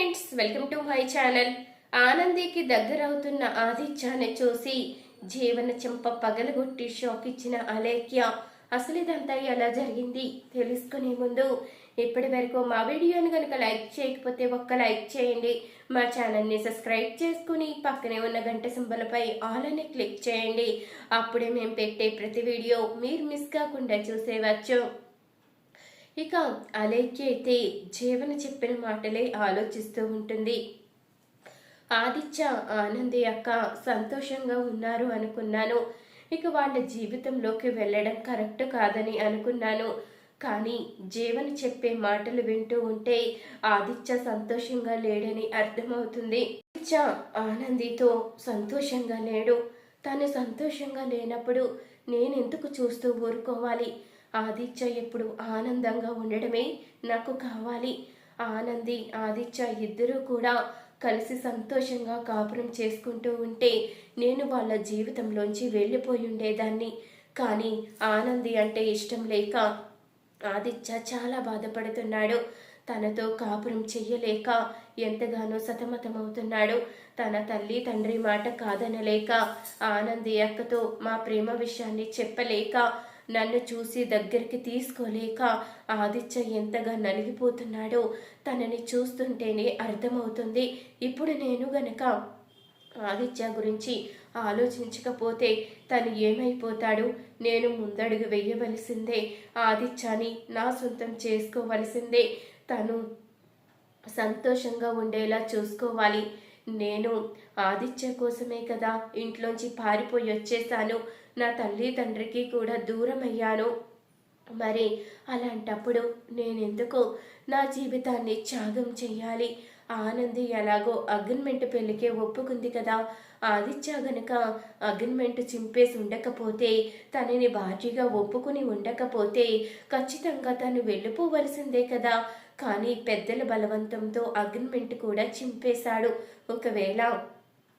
Friends welcome to my channel. ఆనందికి దగ్గరవుతున్న ఆదిత్యాన్ని చూసి జీవన చెంప పగలగొట్టి షాక్ ఇచ్చిన అలేఖ్య అసలు ఇదంతా ఎలా జరిగింది? తెలుసుకునే ముందు ఇప్పటి వరకు మా వీడియోని కనుక లైక్ చేయకపోతే ఒక్క లైక్ చేయండి. మా ఛానల్ని సబ్స్క్రైబ్ చేసుకుని పక్కనే ఉన్న గంట సింబలపై ఆల్ అని క్లిక్ చేయండి. అప్పుడే మేము పెట్టే ప్రతి వీడియో మీరు మిస్ కాకుండా చూసేవచ్చు. ఇక అలేఖ్య అయితే జీవన చెప్పిన మాటలే ఆలోచిస్తూ ఉంటుంది. ఆదిత్య ఆనంది అక్క సంతోషంగా ఉన్నారు అనుకున్నాను. ఇక వాళ్ళ జీవితంలోకి వెళ్ళడం కరెక్ట్ కాదని అనుకున్నాను. కానీ జీవన చెప్పే మాటలు వింటూ ఉంటే ఆదిత్య సంతోషంగా లేడని అర్థమవుతుంది. ఆదిత్య ఆనందితో సంతోషంగా లేడు. తను సంతోషంగా లేనప్పుడు నేనెందుకు చూస్తూ ఊరుకోవాలి? ఆదిత్య ఎప్పుడు ఆనందంగా ఉండడమే నాకు కావాలి. ఆనంది ఆదిత్య ఇద్దరూ కూడా కలిసి సంతోషంగా కాపురం చేసుకుంటూ ఉంటే నేను వాళ్ళ జీవితంలోంచి వెళ్ళిపోయి ఉండేదాన్ని. కానీ ఆనంది అంటే ఇష్టం లేక ఆదిత్య చాలా బాధపడుతున్నాడు. తనతో కాపురం చెయ్యలేక ఎంతగానో సతమతమవుతున్నాడు. తన తల్లి తండ్రి మాట కాదనలేక ఆనంది అక్కతో మా ప్రేమ విషయాన్ని చెప్పలేక నన్ను చూసి దగ్గరికి తీసుకోలేక ఆదిత్య ఎంతగా నలిగిపోతున్నాడో తనని చూస్తుంటేనే అర్థమవుతుంది. ఇప్పుడు నేను గనక ఆదిత్య గురించి ఆలోచించకపోతే తను ఏమైపోతాడు? నేను ముందడుగు వేయవలసిందే. ఆదిత్యాని నా సొంతం చేసుకోవలసిందే. తను సంతోషంగా ఉండేలా చూసుకోవాలి. నేను ఆదిత్య కోసమే కదా ఇంట్లోంచి పారిపోయి వచ్చేసాను. నా తల్లి తండ్రికి కూడా దూరం అయ్యాను మరి అలాంటప్పుడు నేనెందుకు నా జీవితాన్ని త్యాగం చెయ్యాలి? ఆనంది ఎలాగో అగ్రిమెంట్ పెళ్ళికే ఒప్పుకుంది కదా. ఆదిత్య గనుక అగ్రిమెంట్ చింపేసి ఉండకపోతే తనని భార్యగా ఒప్పుకుని ఉండకపోతే ఖచ్చితంగా తను వెళ్ళిపోవలసిందే కదా. కానీ పెద్దల బలవంతంతో అగ్రిమెంట్ కూడా చింపేశాడు. ఒకవేళ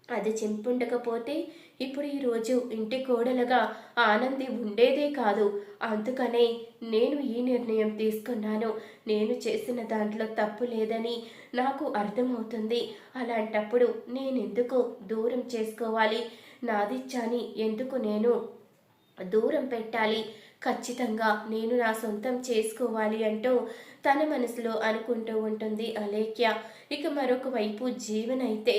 అది చింపుండకపోతే ఇప్పుడు ఈరోజు ఇంటి కోడలుగా ఆనంది ఉండేదే కాదు. అందుకనే నేను ఈ నిర్ణయం తీసుకున్నాను. నేను చేసిన దాంట్లో తప్పు లేదని నాకు అర్థమవుతుంది. అలాంటప్పుడు నేనెందుకు దూరం చేసుకోవాలి? నాదిచ్చాని ఎందుకు నేను? దూరం పెట్టాలి. ఖచ్చితంగా నేను నా సొంతం చేసుకోవాలి అంటూ తన మనసులో అనుకుంటూ ఉంటుంది అలేఖ్య. ఇక మరొక వైపు జీవన్ అయితే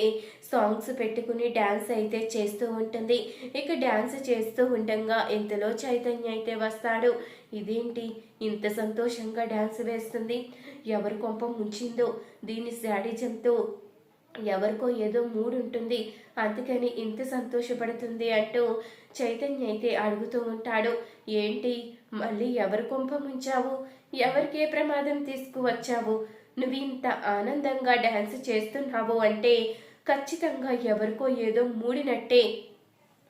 సాంగ్స్ పెట్టుకుని డ్యాన్స్ అయితే చేస్తూ ఉంటుంది. ఇక డ్యాన్స్ చేస్తూ ఉండగా ఇంతలో చైతన్య అయితే వస్తాడు. ఇదేంటి? ఇంత సంతోషంగా డ్యాన్స్ వేస్తుంది. ఎవరి కొంప ముంచిందో? దీని శాడిజంతో ఎవరికో ఏదో మూడు ఉంటుంది అందుకని ఇంత సంతోషపడుతుంది అంటూ చైతన్య అయితే అడుగుతూ ఉంటాడు. ఏంటి? మళ్ళీ ఎవరి కొంప ఉంచావు ఎవరికే ప్రమాదం తీసుకువచ్చావు? నువ్వు ఇంత ఆనందంగా డ్యాన్స్ చేస్తున్నావు అంటే ఖచ్చితంగా ఎవరికో ఏదో మూడినట్టే.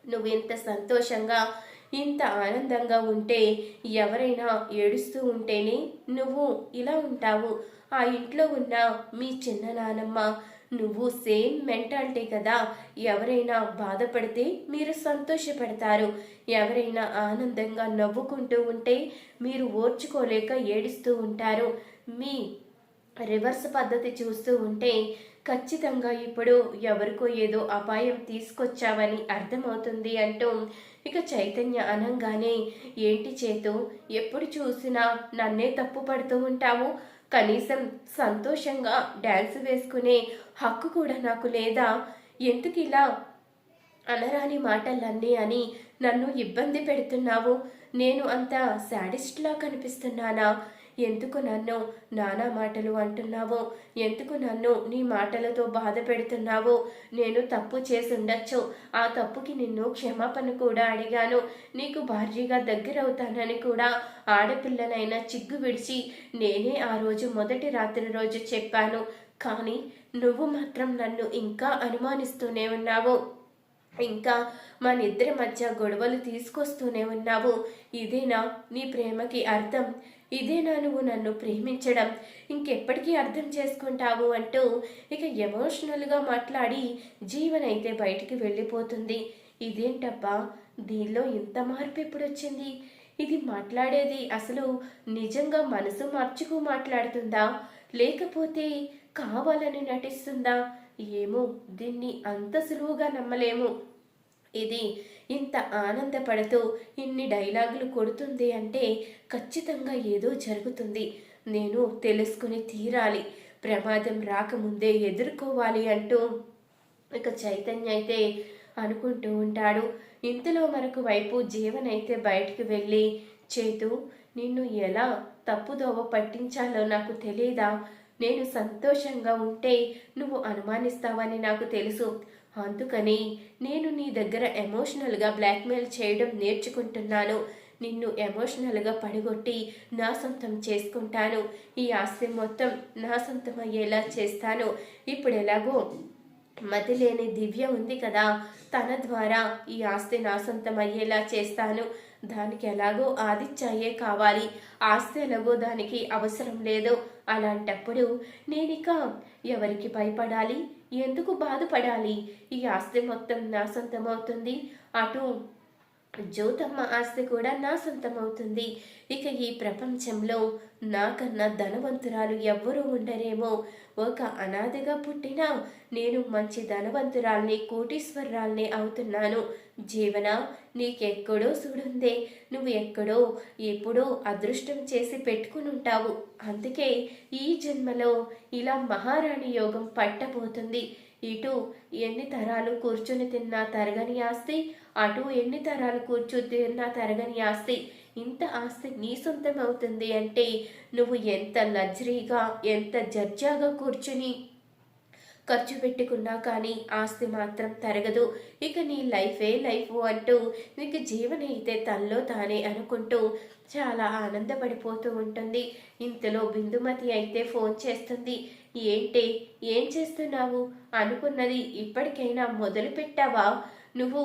నువ్వు ఇంత సంతోషంగా ఇంత ఆనందంగా ఉంటే ఎవరైనా ఏడుస్తూ ఉంటేనే నువ్వు ఇలా ఉంటావు. ఆ ఇంట్లో ఉన్న మీ చిన్న నానమ్మ నువ్వు సేమ్ మెంటాలిటీ కదా. ఎవరైనా బాధపడితే మీరు సంతోషపడతారు. ఎవరైనా ఆనందంగా నవ్వుకుంటూ ఉంటే మీరు ఓర్చుకోలేక ఏడుస్తూ ఉంటారు. మీ రివర్స్ పద్ధతి చూస్తూ ఉంటే ఖచ్చితంగా ఇప్పుడు ఎవరికో ఏదో అపాయం తీసుకొచ్చావని అర్థమవుతుంది అంటూ ఇక చైతన్య అనంగానే ఏంటి చేతు? ఎప్పుడు చూసినా నన్నే తప్పు పడుతూ ఉంటావు. కనీసం సంతోషంగా డ్యాన్స్ వేసుకునే హక్కు కూడా నాకు లేదా? ఎందుకు ఇలా అనరాని మాటలన్నీ అని నన్ను ఇబ్బంది పెడుతున్నావు? నేను అంత శాడిస్ట్లా కనిపిస్తున్నానా? ఎందుకు నన్ను నానా మాటలు అంటున్నావో? ఎందుకు నన్ను నీ మాటలతో బాధ పెడుతున్నావో? నేను తప్పు చేసుండొచ్చు. ఆ తప్పుకి నిన్ను క్షమాపణ కూడా అడిగాను. నీకు భార్యగా దగ్గరవుతానని కూడా ఆడపిల్లనైనా చిగ్గు విడిచి నేనే ఆ రోజు మొదటి రాత్రి రోజు చెప్పాను. కానీ నువ్వు మాత్రం నన్ను ఇంకా అనుమానిస్తూనే ఉన్నావు. ఇంకా మన ఇద్దరి మధ్య గొడవలు తీసుకొస్తూనే ఉన్నావు. ఇదేనా నీ ప్రేమకి అర్థం? ఇదేనా నువ్వు నన్ను ప్రేమించడం. ఇంకెప్పటికీ అర్థం చేసుకుంటావు అంటూ ఇక ఎమోషనల్గా మాట్లాడి జీవన్ అయితే బయటికి వెళ్ళిపోతుంది. ఇదేంటబ్బా? దీనిలో ఇంత మార్పు ఎప్పుడు వచ్చింది ఇది మాట్లాడేది అసలు నిజంగా మనసు మార్చుకు మాట్లాడుతుందా? లేకపోతే కావాలని నటిస్తుందా? ఏమో దీన్ని అంత సులువుగా నమ్మలేము. ఇది ఇంత ఆనందపడుతూ ఇన్ని డైలాగులు కొడుతుంది అంటే ఖచ్చితంగా ఏదో జరుగుతుంది. నేను తెలుసుకుని తీరాలి. ప్రమాదం రాకముందే ఎదుర్కోవాలి అంటూ ఇక చైతన్య అయితే అనుకుంటూ ఉంటాడు. ఇంతలో మరొక వైపు జీవన్ అయితే బయటికి వెళ్ళి చేతు నిన్ను ఎలా తప్పుదోవ పట్టించాలో నాకు తెలియదా నేను సంతోషంగా ఉంటే నువ్వు అనుమానిస్తావని నాకు తెలుసు. అందుకని నేను నీ దగ్గర ఎమోషనల్గా బ్లాక్మెయిల్ చేయడం నేర్చుకుంటున్నాను. నిన్ను ఎమోషనల్గా పడిగొట్టి నా సొంతం చేసుకుంటాను. ఈ ఆస్తి మొత్తం నా సొంతం అయ్యేలా చేస్తాను. ఇప్పుడు ఎలాగో మతి లేని దివ్య ఉంది కదా తన ద్వారా ఈ ఆస్తి నా సొంతం అయ్యేలా చేస్తాను. దానికి ఎలాగో ఆదిత్యాయే కావాలి. ఆస్తి ఎలాగో దానికి అవసరం లేదు. అలాంటప్పుడు నేనిక ఎవరికి భయపడాలి? ఎందుకు బాధపడాలి? ఈ ఆస్తి మొత్తం నా సొంతమవుతుంది అటు జ్యోతమ్మ ఆస్తి కూడా నా సొంతమవుతుంది. ఇక ఈ ప్రపంచంలో నాకన్నా ధనవంతురాలు ఎవ్వరూ ఉండరేమో. ఒక అనాథగా పుట్టినా నేను మంచి ధనవంతురాల్ని కోటీశ్వరాల్ని అవుతున్నాను. జీవన నీకెక్కడో సుడుందే. నువ్వు ఎక్కడో ఎప్పుడో అదృష్టం చేసి పెట్టుకుని ఉంటావు అందుకే ఈ జన్మలో ఇలా మహారాణి యోగం పట్టబోతుంది. ఇటు ఎన్ని తరాలు కూర్చుని తిన్నా తరగని ఆస్తి అటు ఎన్ని తరాలు కూర్చుని తిన్నా తరగని ఆస్తి. ఇంత ఆస్తి నీ సొంతం అవుతుంది అంటే నువ్వు ఎంత లగ్జరీగా ఎంత జర్జాగా కూర్చుని ఖర్చు పెట్టుకున్నా కానీ ఆస్తి మాత్రం తరగదు. ఇక నీ లైఫే లైఫ్ అంటూ నీకు జీవన అయితే తనలో తానే అనుకుంటూ చాలా ఆనందపడిపోతూ ఉంటుంది. ఇంతలో బిందుమతి అయితే ఫోన్ చేస్తుంది. ఏంటి? ఏం చేస్తున్నావు? అనుకున్నది ఇప్పటికైనా మొదలు పెట్టావా నువ్వు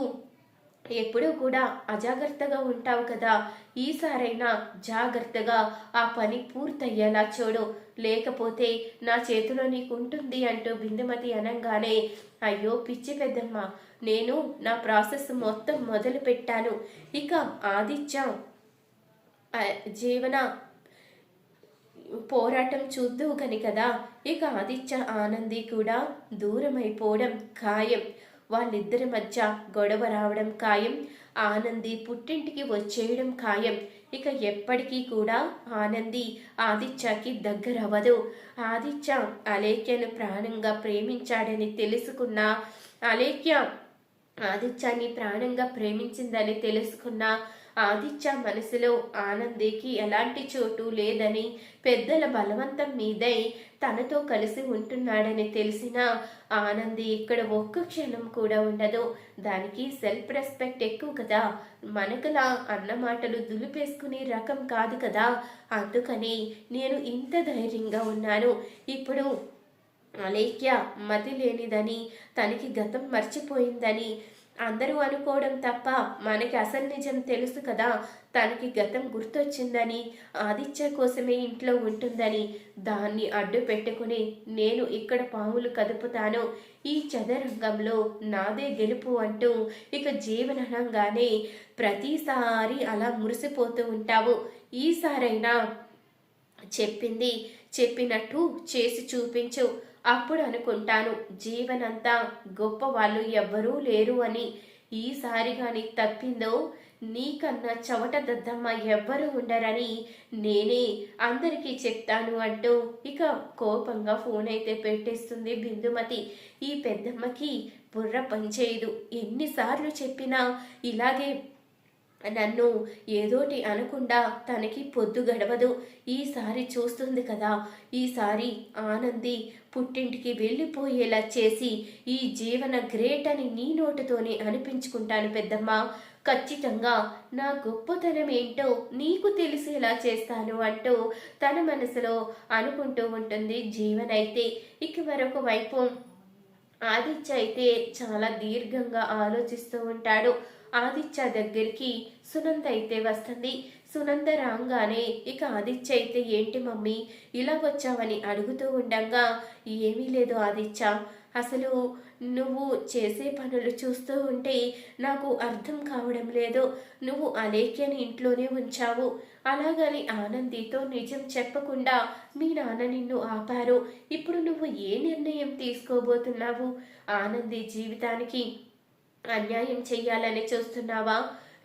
ఎప్పుడూ కూడా అజాగ్రత్తగా ఉంటావు కదా. ఈసారైనా జాగ్రత్తగా ఆ పని పూర్తయ్యేలా చూడు. లేకపోతే నా చేతిలో నీకు ఉంటుంది అంటూ బిందుమతి అనగానే అయ్యో పిచ్చి పెద్దమ్మ నేను నా ప్రాసెస్ మొత్తం మొదలు పెట్టాను ఇక ఆదిత్య జీవన పోరాటం చూద్దువు కని కదా. ఇక ఆదిత్య ఆనంది కూడా దూరమైపోవడం ఖాయం. వాళ్ళిద్దరి మధ్య గొడవ రావడం ఖాయం. ఆనంది పుట్టింటికి వచ్చేయడం ఖాయం. ఇక ఎప్పటికీ కూడా ఆనంది ఆదిత్యకి దగ్గరవ్వదు. ఆదిత్య అలేఖ్యను ప్రాణంగా ప్రేమించాడని తెలుసుకున్న అలేఖ్య ఆదిత్యాన్ని ప్రాణంగా ప్రేమించిందని తెలుసుకున్న ఆదిత్య మనసులో ఆనందికి ఎలాంటి చోటు లేదని పెద్దల బలవంతం మీదై తనతో కలిసి ఉంటున్నాడని తెలిసిన ఆనంది ఇక్కడ ఒక్క క్షణం కూడా ఉండదు. దానికి సెల్ఫ్ రెస్పెక్ట్ ఎక్కువ కదా. మనకులా అన్న మాటలు దులిపేసుకునే రకం కాదు కదా. అందుకని నేను ఇంత ధైర్యంగా ఉన్నాను. ఇప్పుడు అలేఖ్య మతి లేనిదని తనకి గతం మర్చిపోయిందని అందరూ అనుకోవడం తప్ప మనకి అసలు నిజం తెలుసు కదా. తనకి గతం గుర్తొచ్చిందని ఆదిత్య కోసమే ఇంట్లో ఉంటుందని దాన్ని అడ్డు పెట్టుకుని నేను ఇక్కడ పాములు కదుపుతాను. ఈ చదరంగంలో నాదే గెలుపు అంటూ ఇక జీవనంగానే ప్రతిసారి అలా మురిసిపోతూ ఉంటావు. ఈసారైనా చెప్పింది చెప్పినట్టు చేసి చూపించు. అప్పుడు అనుకుంటాను జీవనంతా గొప్ప వాళ్ళు ఎవ్వరూ లేరు అని ఈసారి కానీ తప్పిందో నీకన్నా చవట దద్దమ్మ ఎవ్వరూ ఉండరని నేనే అందరికీ చెప్తాను అంటూ ఇక కోపంగా ఫోన్ అయితే పెట్టేస్తుంది బిందుమతి. ఈ పెద్దమ్మకి బుర్ర పనిచేయదు. ఎన్నిసార్లు చెప్పినా ఇలాగే నన్ను ఏదోటి అనకుండా తనకి పొద్దు గడవదు. ఈసారి చూస్తుంది కదా. ఈసారి ఆనంది పుట్టింటికి వెళ్ళిపోయేలా చేసి ఈ జీవన గ్రేట్ అని నీ నోటితోనే అనిపించుకుంటాను పెద్దమ్మ. ఖచ్చితంగా నా గొప్పతనం ఏంటో నీకు తెలిసేలా చేస్తాను అంటూ తన మనసులో అనుకుంటూ ఉంటుంది జీవనైతే ఇక మరొక వైపు ఆదిత్య అయితే చాలా దీర్ఘంగా ఆలోచిస్తూ ఉంటాడు. ఆదిత్య దగ్గరికి సునంద అయితే వస్తుంది. సునంద రాగానే ఇక ఆదిత్య అయితే ఏంటి మమ్మీ? ఇలా వచ్చావని అడుగుతూ ఉండగా ఏమీ లేదు ఆదిత్య. అసలు నువ్వు చేసే పనులు చూస్తూ ఉంటే నాకు అర్థం కావడం లేదు. నువ్వు అలేఖ్యని ఇంట్లోనే ఉంచావు. అలాగని ఆనందితో నిజం చెప్పకుండా మీ నాన్న నిన్ను ఆపారు. ఇప్పుడు నువ్వు ఏ నిర్ణయం తీసుకోబోతున్నావు? ఆనంది జీవితానికి అన్యాయం చెయ్యాలని చూస్తున్నావా?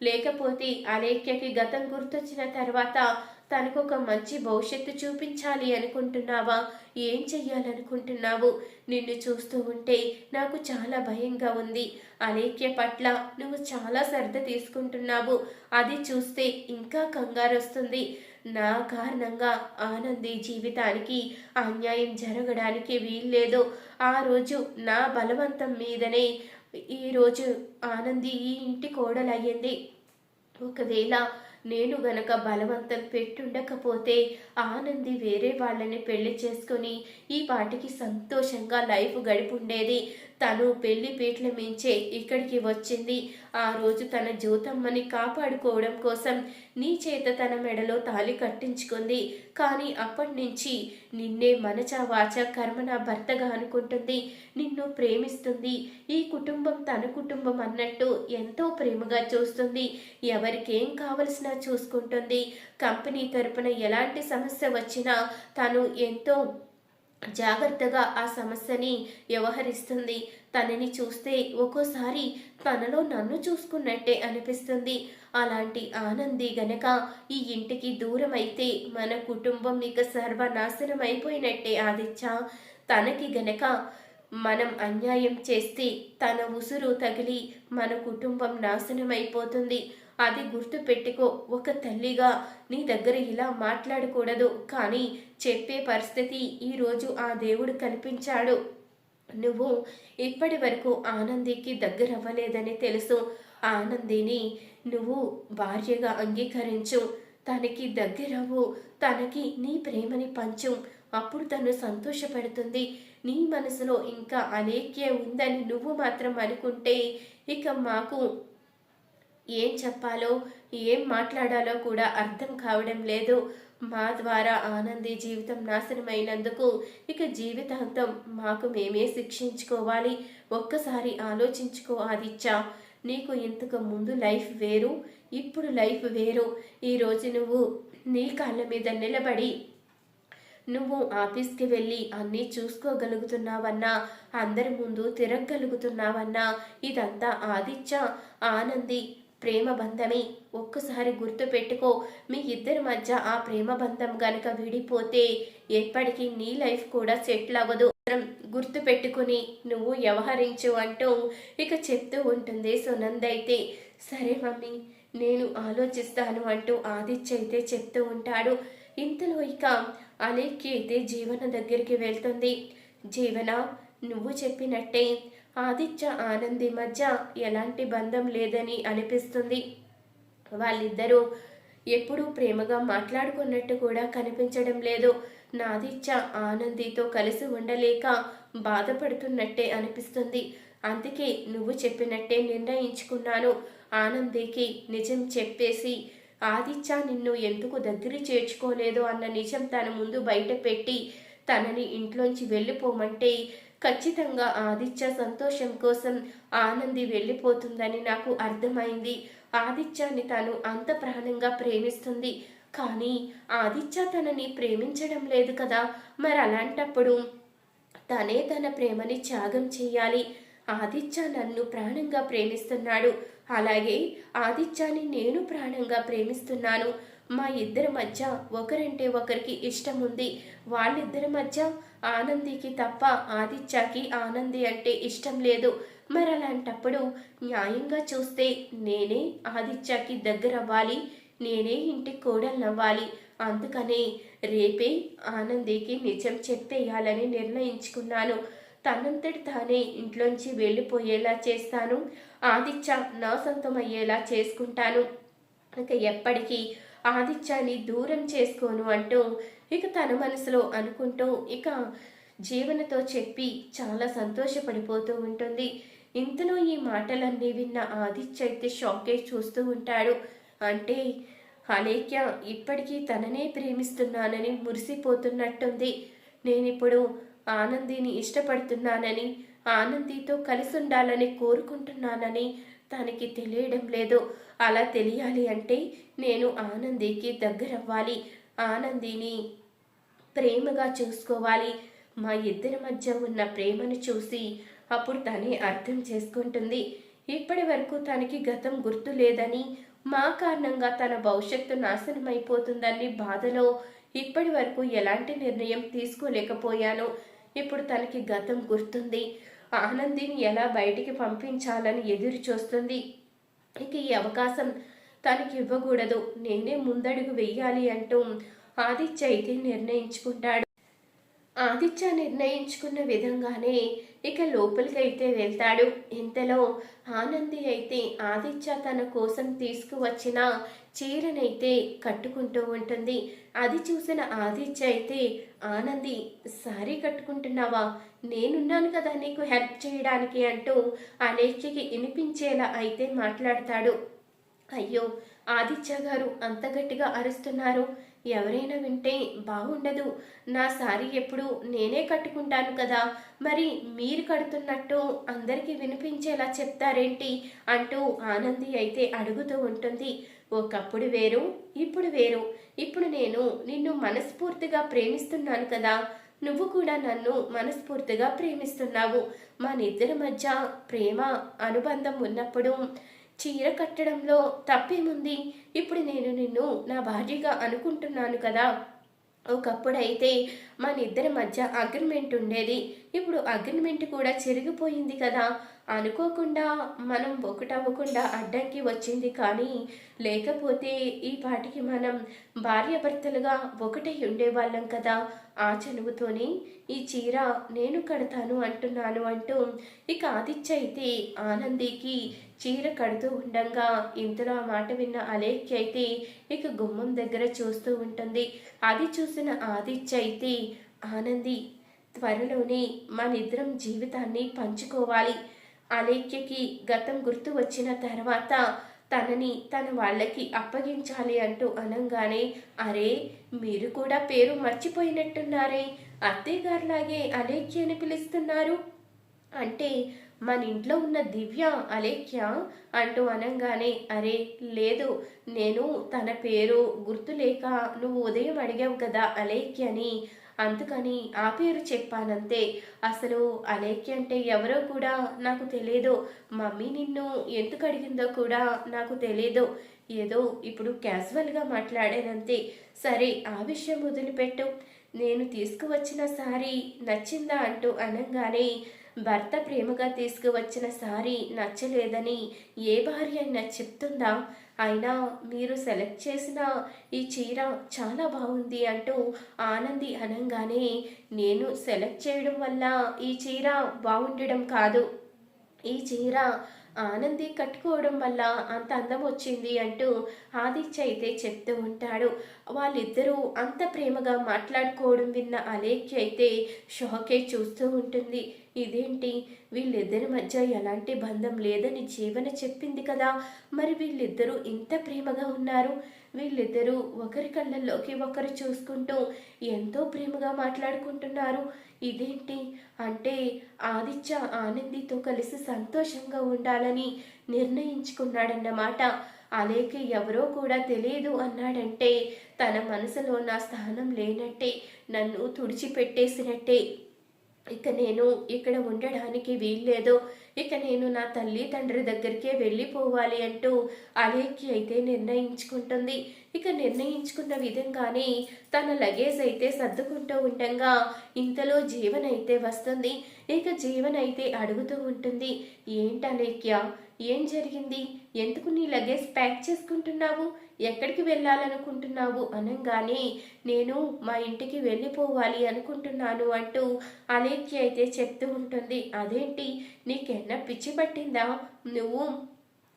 లేకపోతే అలేఖ్యకి గతం గుర్తొచ్చిన తర్వాత తనకు ఒక మంచి భవిష్యత్తు చూపించాలి అనుకుంటున్నావా? ఏం చెయ్యాలనుకుంటున్నావు? నిన్ను చూస్తూ ఉంటే నాకు చాలా భయంగా ఉంది. అలేఖ్య పట్ల నువ్వు చాలా శ్రద్ధ తీసుకుంటున్నావు. అది చూస్తే ఇంకా కంగారు వస్తుంది నా కారణంగా ఆనంది జీవితానికి అన్యాయం జరగడానికి వీల్లేదు. ఆ రోజు నా బలవంతం మీదనే ఈరోజు ఆనంది ఈ ఇంటి కోడలయ్యింది. ఒకవేళ నేను గనక బలవంతం పెట్టుండకపోతే ఆనంది వేరే వాళ్ళని పెళ్ళి చేసుకొని ఈ పాటికి సంతోషంగా లైఫ్ గడిపుండేది. తను పెళ్ళి పీటల మించే ఇక్కడికి వచ్చింది. ఆ రోజు తన జ్యోతమ్మని కాపాడుకోవడం కోసం నీ చేత తన మెడలో తాలి కట్టించుకుంది. కానీ అప్పటి నుంచి నిన్నే మనచ వాచ కర్మ నా భర్తగా అనుకుంటుంది. నిన్ను ప్రేమిస్తుంది. ఈ కుటుంబం తన కుటుంబం అన్నట్టు ఎంతో ప్రేమగా చూస్తుంది. ఎవరికేం కావలసినా చూసుకుంటుంది. కంపెనీ తరపున ఎలాంటి సమస్య వచ్చినా తను ఎంతో జాగ్రత్తగా ఆ సమస్యని వ్యవహరిస్తుంది. తనని చూస్తే ఒక్కోసారి తనలో నన్ను చూసుకున్నట్టే అనిపిస్తుంది. అలాంటి ఆనంది గనక ఈ ఇంటికి దూరం అయితే మన కుటుంబం ఇక సర్వనాశనం అయిపోయినట్టే ఆదిత్య. తనకి గనక మనం అన్యాయం చేస్తే తన ఉసురు తగిలి మన కుటుంబం నాశనం అయిపోతుంది. అది గుర్తు పెట్టుకో. ఒక తల్లిగా నీ దగ్గర ఇలా మాట్లాడకూడదు. కానీ చెప్పే పరిస్థితి ఈరోజు ఆ దేవుడు కనిపించాడు. నువ్వు ఇప్పటి వరకు ఆనందికి దగ్గరవ్వలేదని తెలుసు. ఆనందిని నువ్వు భార్యగా అంగీకరించు. తనకి దగ్గరవు తనకి నీ ప్రేమని పంచు. అప్పుడు తను సంతోషపడుతుంది. నీ మనసులో ఇంకా అనేక్య ఉందని నువ్వు మాత్రం అనుకుంటే ఇక మాకు ఏం చెప్పాలో ఏం మాట్లాడాలో కూడా అర్థం కావడం లేదు. మా ద్వారా ఆనంది జీవితం నాశనమైనందుకు ఇక జీవితాంతం మాకు మేమే శిక్షించుకోవాలి. ఒక్కసారి ఆలోచించుకో ఆదిత్య. నీకు ఇంతకు ముందు లైఫ్ వేరు ఇప్పుడు లైఫ్ వేరు. ఈరోజు నువ్వు నీ కాళ్ళ మీద నిలబడి నువ్వు ఆఫీస్కి వెళ్ళి అన్నీ చూసుకోగలుగుతున్నావన్నా అందరి ముందు తిరగగలుగుతున్నావన్నా ఇదంతా ఆదిత్య ఆనంది ప్రేమ బంధమే. ఒక్కసారి గుర్తు పెట్టుకో మీ ఇద్దరి మధ్య ఆ ప్రేమ బంధం గనక విడిపోతే ఎప్పటికీ నీ లైఫ్ కూడా సెటిల్ అవ్వదు. గుర్తు పెట్టుకుని నువ్వు వ్యవహరించు అంటూ ఇక చెప్తూ ఉంటుంది సునంద్ అయితే. సరే మమ్మీ నేను ఆలోచిస్తాను అంటూ ఆదిత్య అయితే చెప్తూ ఉంటాడు. ఇంతలో ఇక అలేఖ్య అయితే జీవన దగ్గరికి వెళ్తుంది. జీవన నువ్వు చెప్పినట్టే ఆదిత్య ఆనంది మధ్య ఎలాంటి బంధం లేదని అనిపిస్తుంది. వాళ్ళిద్దరూ ఎప్పుడూ ప్రేమగా మాట్లాడుకున్నట్టు కూడా కనిపించడం లేదు. నాదిత్య ఆనందితో కలిసి ఉండలేక బాధపడుతున్నట్టే అనిపిస్తుంది. అందుకే నువ్వు చెప్పినట్టే నిర్ణయించుకున్నాను. ఆనందికి నిజం చెప్పేసి ఆదిత్య నిన్ను ఎందుకు దగ్గర చేర్చుకోలేదు అన్న నిజం తన ముందు బయట పెట్టి తనని ఇంట్లోంచి వెళ్ళిపోమంటే ఖచ్చితంగా ఆదిత్య సంతోషం కోసం ఆనంది వెళ్ళిపోతుందని నాకు అర్థమైంది. ఆదిత్యాన్ని తను అంత ప్రాణంగా ప్రేమిస్తుంది. కానీ ఆదిత్య తనని ప్రేమించడం లేదు కదా. మరి అలాంటప్పుడు తనే తన ప్రేమని త్యాగం చేయాలి. ఆదిత్య నన్ను ప్రాణంగా ప్రేమిస్తున్నాడు. అలాగే ఆదిత్యాన్ని నేను ప్రాణంగా ప్రేమిస్తున్నాను. మా ఇద్దరి మధ్య ఒకరంటే ఒకరికి ఇష్టం ఉంది వాళ్ళిద్దరి మధ్య ఆనందికి తప్ప ఆదిత్యకి ఆనంది అంటే ఇష్టం లేదు. మరి అలాంటప్పుడు న్యాయంగా చూస్తే నేనే ఆదిత్యకి దగ్గర అవ్వాలి నేనే ఇంటి కోడలనవ్వాలి అందుకనే రేపే ఆనందికి నిజం చెప్పేయాలని నిర్ణయించుకున్నాను. తనంతటి తానే ఇంట్లోంచి వెళ్ళిపోయేలా చేస్తాను. ఆదిత్య నా సొంతమయ్యేలా చేసుకుంటాను. ఇక ఎప్పటికీ ఆదిత్యాన్ని దూరం చేసుకోను అంటూ ఇక తన మనసులో అనుకుంటూ ఇక జీవనతో చెప్పి చాలా సంతోషపడిపోతూ ఉంటుంది. ఇంతలో ఈ మాటలన్నీ విన్న ఆదిత్య అయితే షాకే చూస్తూ ఉంటాడు. అంటే అలేఖ్య ఇప్పటికీ తననే ప్రేమిస్తున్నానని మురిసిపోతున్నట్టుంది. నేనిప్పుడు ఆనందిని ఇష్టపడుతున్నానని ఆనందితో కలిసి ఉండాలని కోరుకుంటున్నానని తనకి తెలియడం లేదు. అలా తెలియాలి అంటే నేను ఆనందికి దగ్గరవ్వాలి. ఆనందిని ప్రేమగా చూసుకోవాలి. మా ఇద్దరి మధ్య ఉన్న ప్రేమను చూసి అప్పుడు తనే అర్థం చేసుకుంటుంది. ఇప్పటి వరకు తనకి గతం గుర్తు లేదని మా కారణంగా తన భవిష్యత్తు నాశనం అయిపోతుందని బాధలో ఇప్పటి వరకు ఎలాంటి నిర్ణయం తీసుకోలేకపోయాను. ఇప్పుడు తనకి గతం గుర్తుంది. ఆనందిని ఎలా బయటికి పంపించాలని ఎదురు చూస్తుంది. ఇక ఈ అవకాశం తనకి ఇవ్వకూడదు. నేనే ముందడుగు వెయ్యాలి అంటూ ఆదిత్య అయితే నిర్ణయించుకుంటాడు. ఆదిత్య నిర్ణయించుకున్న విధంగానే ఇక లోపలికైతే వెళ్తాడు. ఇంతలో ఆనంది అయితే ఆదిత్య తన కోసం తీసుకువచ్చిన చీరనైతే కట్టుకుంటూ ఉంటుంది. అది చూసిన ఆదిత్య అయితే ఆనంది సారీ కట్టుకుంటున్నావా? నేనున్నాను కదా నీకు హెల్ప్ చేయడానికి అంటూ అనేష్కి వినిపించేలా అయితే మాట్లాడతాడు. అయ్యో ఆదిత్య గారు అంత గట్టిగా అరుస్తున్నారు. ఎవరైనా వింటే బాగుండదు. నా సారీ ఎప్పుడు నేనే కట్టుకుంటాను కదా. మరి మీరు కడుతున్నట్టు అందరికీ వినిపించేలా చెప్తారేంటి? అంటూ ఆనంది అయితే అడుగుతూ ఉంటుంది. ఒకప్పుడు వేరు ఇప్పుడు వేరు. ఇప్పుడు నేను నిన్ను మనస్ఫూర్తిగా ప్రేమిస్తున్నాను కదా. నువ్వు కూడా నన్ను మనస్ఫూర్తిగా ప్రేమిస్తున్నావు. మన ఇద్దరి మధ్య ప్రేమ అనుబంధం ఉన్నప్పుడు చీర కట్టడంలో తప్పేముంది? ఇప్పుడు నేను నిన్ను నా భార్యగా అనుకుంటున్నాను కదా. ఒకప్పుడైతే మన ఇద్దరి మధ్య అగ్రిమెంట్ ఉండేది. ఇప్పుడు అగ్రిమెంట్ కూడా చెరిగిపోయింది కదా. అనుకోకుండా మనం ఒకటవ్వకుండా అడ్డంకి వచ్చింది కానీ లేకపోతే ఈ పాటికి మనం భార్యాభర్తలుగా ఒకటే ఉండేవాళ్ళం కదా ఆ చనువుతోనే. ఈ చీర నేను కడతాను అంటున్నాను అంటూ ఇక ఆదిత్య అయితే ఆనందికి చీర కడుతూ ఉండగా ఇంతలో ఆ మాట విన్న అలేఖ్య అయితే ఇక గుమ్మం దగ్గర చూస్తూ ఉంటుంది. అది చూసిన ఆదిత్య అయితే ఆనంది త్వరలోనే మనిద్దరం జీవితాన్ని పంచుకోవాలి. అలేఖ్యకి గతం గుర్తు వచ్చిన తర్వాత తనని తన వాళ్ళకి అప్పగించాలి అంటూ అనంగానే అరే మీరు కూడా పేరు మర్చిపోయినట్టున్నారే. అత్తయ్య అలేఖ్య అని పిలుస్తున్నారు. అంటే మన ఇంట్లో ఉన్న దివ్య అలేఖ్య అంటూ అనంగానే అరే లేదు నేను తన పేరు గుర్తులేక నువ్వు ఉదయం అడిగావు కదా అలేఖ్య అని అందుకని ఆ పేరు చెప్పానంతే. అసలు అలేఖ్య అంటే ఎవరో కూడా నాకు తెలియదు మమ్మీ నిన్ను ఎందుకు అడిగిందో కూడా నాకు తెలియదు ఏదో ఇప్పుడు క్యాజువల్గా మాట్లాడానంతే. సరే ఆ విషయం వదిలిపెట్టు. నేను తీసుకువచ్చిన సారీ నచ్చిందా అంటూ అనగానే భర్త ప్రేమగా తీసుకువచ్చిన సారీ నచ్చలేదని ఏ భార్య అయినా చెప్తుందా? అయినా మీరు సెలెక్ట్ చేసిన ఈ చీర చాలా బాగుంది అంటూ ఆనంది అనంగానే నేను సెలెక్ట్ చేయడం వల్ల ఈ చీర బాగుండడం కాదు. ఈ చీర ఆనంది కట్టుకోవడం వల్ల అంత అందం వచ్చింది అంటూ ఆదిత్య అయితే చెప్తూ ఉంటాడు. వాళ్ళిద్దరూ అంత ప్రేమగా మాట్లాడుకోవడం విన్న అలేఖ్య అయితే షాకే చూస్తూ ఉంటుంది. ఇదేంటి? వీళ్ళిద్దరి మధ్య ఎలాంటి బంధం లేదని జీవన చెప్పింది కదా. మరి వీళ్ళిద్దరూ ఇంత ప్రేమగా ఉన్నారు? వీళ్ళిద్దరూ ఒకరి కళ్ళల్లోకి ఒకరు చూసుకుంటూ ఎంతో ప్రేమగా మాట్లాడుకుంటున్నారు. ఇదేంటి? అంటే ఆదిత్య ఆనందితో కలిసి సంతోషంగా ఉండాలని నిర్ణయించుకున్నాడన్నమాట. అలాగే ఎవరో కూడా తెలియదు అన్నాడంటే తన మనసులో నా స్థానం లేనట్టే నన్ను తుడిచిపెట్టేసినట్టే. ఇక నేను ఇక్కడ ఉండడానికి వీల్లేదు. ఇక నేను నా తల్లి తండ్రి దగ్గరికే వెళ్ళిపోవాలి అంటూ అలేఖి అయితే నిర్ణయించుకుంటుంది. ఇక నిర్ణయించుకున్న విధంగానే తన లగేజ్ అయితే సర్దుకుంటూ ఉండగా ఇంతలో జీవన్ అయితే వస్తుంది. ఇక జీవన్ అయితే అడుగుతూ ఉంటుంది ఏంటి అలేఖ్య? ఏం జరిగింది? ఎందుకు నీ లగేజ్ ప్యాక్ చేసుకుంటున్నావు? ఎక్కడికి వెళ్ళాలనుకుంటున్నావు? అనగానే నేను మా ఇంటికి వెళ్ళిపోవాలి అనుకుంటున్నాను అంటూ అలేఖ్య అయితే చెప్తూ ఉంటుంది. అదేంటి? నీకెన్న పిచ్చి పట్టిందా? నువ్వు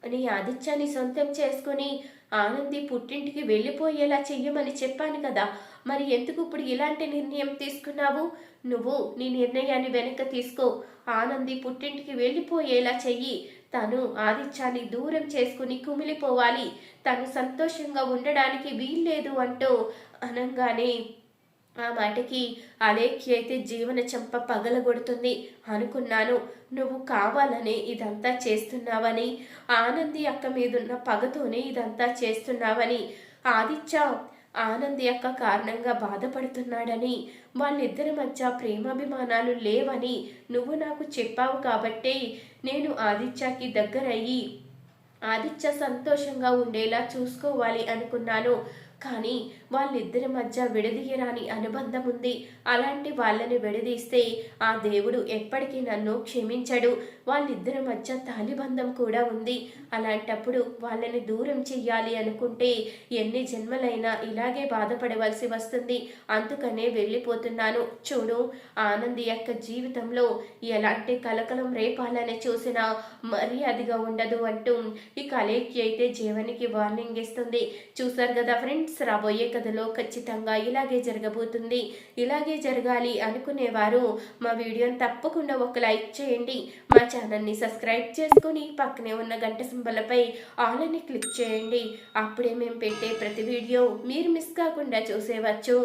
నీ ఆదిత్యాన్ని సొంతం చేసుకొని ఆనంది పుట్టింటికి వెళ్ళిపోయేలా చెయ్యమని చెప్పాను కదా! మరి ఎందుకు ఇప్పుడు ఇలాంటి నిర్ణయం తీసుకున్నావు? నువ్వు నీ నిర్ణయాన్ని వెనక తీసుకో. ఆనంది పుట్టింటికి వెళ్ళిపోయేలా చెయ్యి. తను ఆదిత్యాన్ని దూరం చేసుకుని కుమిలిపోవాలి. తను సంతోషంగా ఉండడానికి వీల్లేదు అంటూ అనంగానే ఆ మాటకి అలేఖ్య అయితే జీవన చంప పగలగొడుతుంది. అనుకున్నాను నువ్వు కావాలని ఇదంతా చేస్తున్నావని ఆనంది అక్క మీదున్న పగతోనే ఇదంతా చేస్తున్నావని ఆదిత్య ఆనంది అక్క కారణంగా బాధపడుతున్నాడని వాళ్ళిద్దరి మధ్య ప్రేమాభిమానాలు లేవని నువ్వు నాకు చెప్పావు కాబట్టే నేను ఆదిత్యకి దగ్గరయ్యి ఆదిత్య సంతోషంగా ఉండేలా చూసుకోవాలి అనుకున్నాను. కానీ వాళ్ళిద్దరి మధ్య విడదీయరాని అనుబంధం ఉంది అలాంటి వాళ్ళని విడదీస్తే ఆ దేవుడు ఎప్పటికీ నన్ను క్షమించడు. వాళ్ళిద్దరి మధ్య తాలిబంధం కూడా ఉంది. అలాంటప్పుడు వాళ్ళని దూరం చెయ్యాలి అనుకుంటే ఎన్ని జన్మలైనా ఇలాగే బాధపడవలసి వస్తుంది. అందుకనే వెళ్ళిపోతున్నాను. చూడు ఆనంది యొక్క జీవితంలో ఎలాంటి కలకలం రేపాలని చూసినా మర్యాదగా ఉండదు అంటూ ఈ కలేకి అయితే జీవనికి వార్నింగ్ ఇస్తుంది. చూసారు కదా ఫ్రెండ్స్ రాబోయే కథలో ఖచ్చితంగా ఇలాగే జరగబోతుంది. ఇలాగే జరగాలి అనుకునేవారు. మా వీడియోని తప్పకుండా ఒక లైక్ చేయండి. మా ఛానల్ని సబ్స్క్రైబ్ చేసుకుని పక్కనే ఉన్న గంట సింబలపై ఆల్ అని క్లిక్ చేయండి. అప్పుడే మేము పెట్టే ప్రతి వీడియో మీరు మిస్ కాకుండా చూసేవచ్చు.